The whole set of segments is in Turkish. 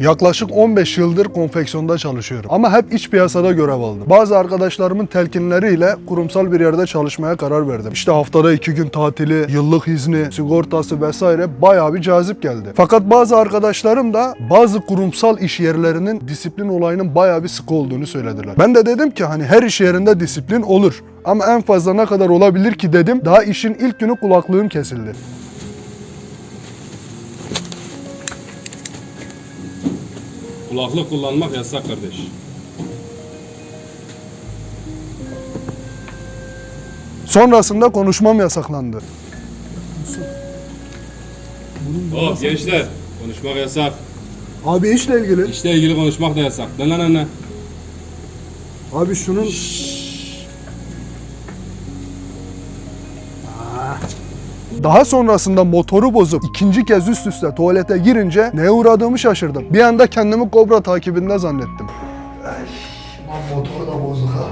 Yaklaşık 15 yıldır konfeksiyonda çalışıyorum. Ama hep iç piyasada görev aldım. Bazı arkadaşlarımın telkinleriyle kurumsal bir yerde çalışmaya karar verdim. İşte haftada 2 gün tatili, yıllık izni, sigortası vesaire bayağı bir cazip geldi. Fakat bazı arkadaşlarım da bazı kurumsal iş yerlerinin disiplin olayının bayağı bir sıkı olduğunu söylediler. Ben de dedim ki hani her iş yerinde disiplin olur. Ama en fazla ne kadar olabilir ki dedim. Daha işin ilk günü kulaklığım kesildi. Kulaklık kullanmak yasak kardeş. Sonrasında konuşmam yasaklandı. Hop gençler. Konuşmak yasak. Abi işle ilgili. İşle ilgili konuşmak da yasak. Lan lan lan. Abi şunun... Daha sonrasında motoru bozup ikinci kez üst üste tuvalete girince neye uğradığımı şaşırdım. Bir anda kendimi kobra takibinde zannettim. Ay, motor da bozuk ha.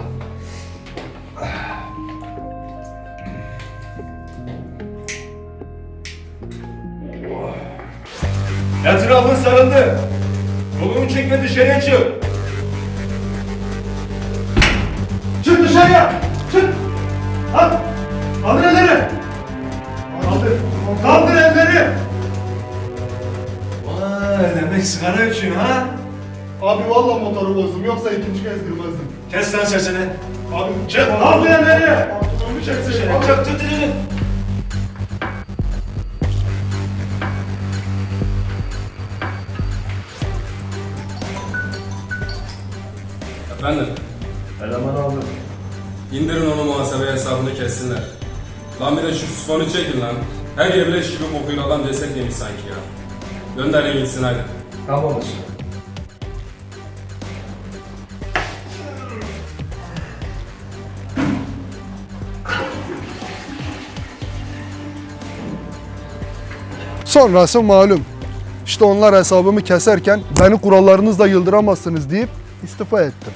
Etrafın sarıldı. Kolumu çekme dışarıya çık. Çık dışarıya. Demek sigara içiyorsun ha? Abi valla motoru bozdum yoksa ikinci kez girmezdim. Kes lan sesini. Abi çık. Kaldır elleri. Kolumu çek dışarıya. Çık tut tut tut. Efendim. Eleman aldım. indirin onu muhasebe hesabını kessinler. Lan bir de şu sifonu çekin lan. Her yer leş gibi kokuyor adam ceset yemiş sanki ya. Gönderin gitsin hadi. Tamam. Sonrası malum. İşte onlar hesabımı keserken beni kurallarınızla yıldıramazsınız deyip istifa ettim.